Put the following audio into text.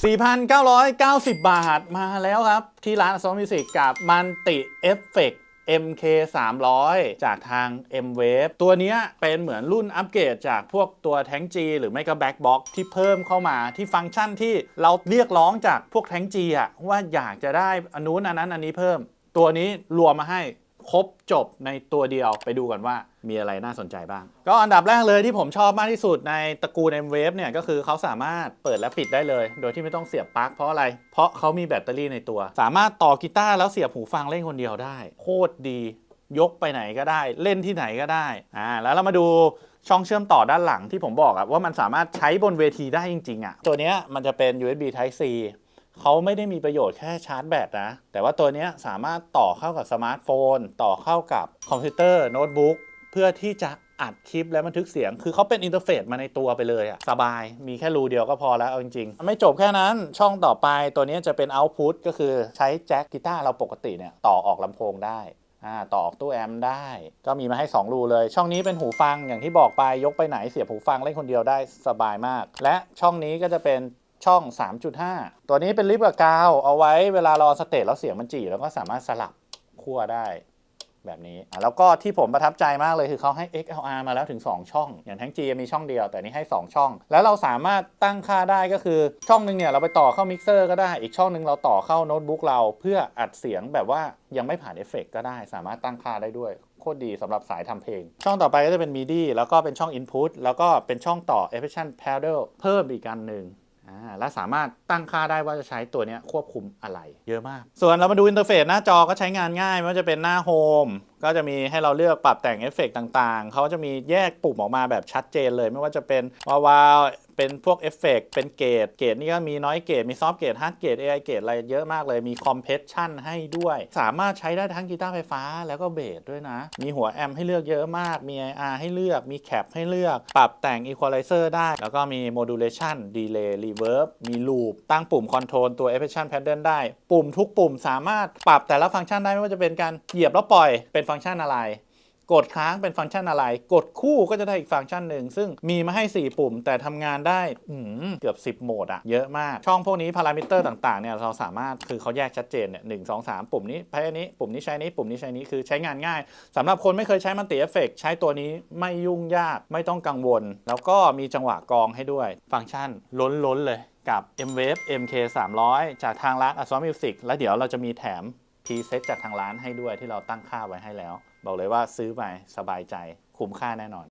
4,990 บาทมาแล้วครับ ที่ร้าน Sound Music กับมันติเอฟเฟก MK 300 จากทาง M Wave ตัวนี้เป็นเหมือนรุ่นอัปเกรดจากพวกตัว Tank G หรือไม่ก็ Back Box ที่เพิ่มเข้ามาที่ฟังก์ชันที่เราเรียกร้องจากพวก Tank G อะว่าอยากจะได้อันนู้นอันนั้นอันนี้เพิ่ม ตัวนี้รวมมาให้ ครบจบในตัวเดียวไปดูกันว่ามีอะไรน่าสนใจบ้าง ก็อันดับแรกเลยที่ผมชอบมากที่สุดในตระกูล M Wave เนี่ยก็คือเขาสามารถเปิดและปิดได้เลย โดยที่ไม่ต้องเสียบปลั๊กเพราะอะไร เพราะเขามีแบตเตอรี่ในตัว สามารถต่อกีตาร์แล้วเสียบหูฟังเล่นคนเดียวได้ โคตรดียกไปไหนก็ได้ เล่นที่ไหนก็ได้อ่าแล้วเรามาดูช่องเชื่อมต่อด้านหลังที่ผมบอกอะว่ามันสามารถใช้บนเวทีได้จริงๆอะตัวเนี้ยมันจะเป็น USB Type C เขาไม่ได้มีประโยชน์แค่ชาร์จแบตนะ แต่ว่าตัวนี้สามารถต่อเข้ากับสมาร์ทโฟน ต่อเข้ากับคอมพิวเตอร์โน้ตบุ๊กเพื่อที่จะอัดคลิปและบันทึกเสียง คือเขาเป็นอินเทอร์เฟซมาในตัวไปเลยอะสบาย มีแค่รูเดียวก็พอแล้วเอาจริงๆ ไม่จบแค่นั้น ช่องต่อไปตัวนี้จะเป็นเอาต์พุตก็คือใช้แจ็คกีตาร์เราปกติเนี่ยต่อออกลำโพงได้อ่าต่อออกตู้แอมป์ได้ ก็มีมาให้ 2 รูเลย ช่องนี้เป็นหูฟังอย่างที่บอกไปยกไปไหนเสียบหูฟังเล่นคนเดียวได้สบายมาก และช่องนี้ก็จะเป็น ช่อง 3.5 ตัวนี้เป็นลิฟต์กับกาว เอาไว้เวลารอสเตจแล้วเสียงมันจีแล้วก็สามารถสลับขั้วได้แบบนี้ แล้วก็ที่ผมประทับใจมากเลยคือเขาให้ XLR มาแล้วถึง 2 ช่อง อย่างทั้ง G มีช่องเดียว แต่นี้ให้ 2 ช่อง แล้วเราสามารถตั้งค่าได้ก็คือช่องหนึ่งเนี่ยเราไปต่อเข้ามิกเซอร์ก็ได้ อีกช่องหนึ่งเราต่อเข้าโน้ตบุ๊กเราเพื่ออัดเสียงแบบว่ายังไม่ผ่านเอฟเฟกต์ก็ได้ สามารถตั้งค่าได้ด้วยโคตรดีสำหรับสายทำเพลง ช่องต่อไปก็จะเป็น MIDI แล้วก็เป็นช่อง Input แล้วก็เป็นช่องต่อ Efficient Pedal เพิ่มอีกอันหนึ่ง และสามารถตั้งค่าได้ว่าจะใช้ตัวเนี้ยควบคุมอะไร เยอะมาก ส่วนเรามาดูอินเทอร์เฟซหน้าจอก็ใช้งานง่ายไม่ว่าจะเป็นหน้าโฮมก็จะมีให้เราเลือกปรับแต่งเอฟเฟกต์ต่างๆ เขาจะมีแยกปุ่มออกมาแบบชัดเจนเลย ไม่ว่าจะเป็นวาวาว เป็นพวกเอฟเฟกต์เป็นเกรดเกรดนี่ก็มีน้อยเกรดมีซอฟเกรดฮาร์ดเกรด AI เกรดอะไรเยอะมากเลยมีคอมเพรสชันให้ด้วย สามารถใช้ได้ทั้งกีตาร์ไฟฟ้าแล้วก็เบสด้วยนะ มีหัวแอมป์ให้เลือกเยอะมาก มี IR ให้เลือกมีแคปให้เลือก ปรับแต่ง Equalizer ได้ แล้วก็มี Modulation Delay Reverb มี Loop ตั้งปุ่ม Control ตัว Efficient Pattern ได้ ปุ่มทุกปุ่มสามารถปรับแต่ละฟังก์ชันได้ไม่ว่าจะเป็นการเหยียบแล้วปล่อยเป็นฟังก์ชันอะไร กดค้างเป็นฟังก์ชันอะไร กดคู่ก็จะได้อีกฟังก์ชันหนึ่ง ซึ่งมีมาให้ 4 ปุ่ม แต่ทำงานได้เกือบ 10 โหมดอะเยอะมาก ช่องพวกนี้พารามิเตอร์ต่างๆเนี่ยเราสามารถคือเขาแยกชัดเจนเนี่ยหนึ่งสองสามปุ่มนี้ใช้อันนี้ปุ่มนี้ใช้นี้ปุ่มนี้ใช้นี้คือใช้งานง่ายสำหรับคนไม่เคยใช้มันติเอฟเฟกใช้ตัวนี้ไม่ยุ่งยากไม่ต้องกังวล แล้วก็มีจังหวะกรองให้ด้วย ฟังก์ชันล้นๆเลยกับ M Wave MK 300 จากทางร้าน a s o Music แล้วเดี๋ยวเราจะมีแถม พรีเซตจากทางร้านให้ด้วยที่เราตั้งค่าไว้ให้แล้ว บอกเลยว่าซื้อไปสบายใจคุ้มค่าแน่นอน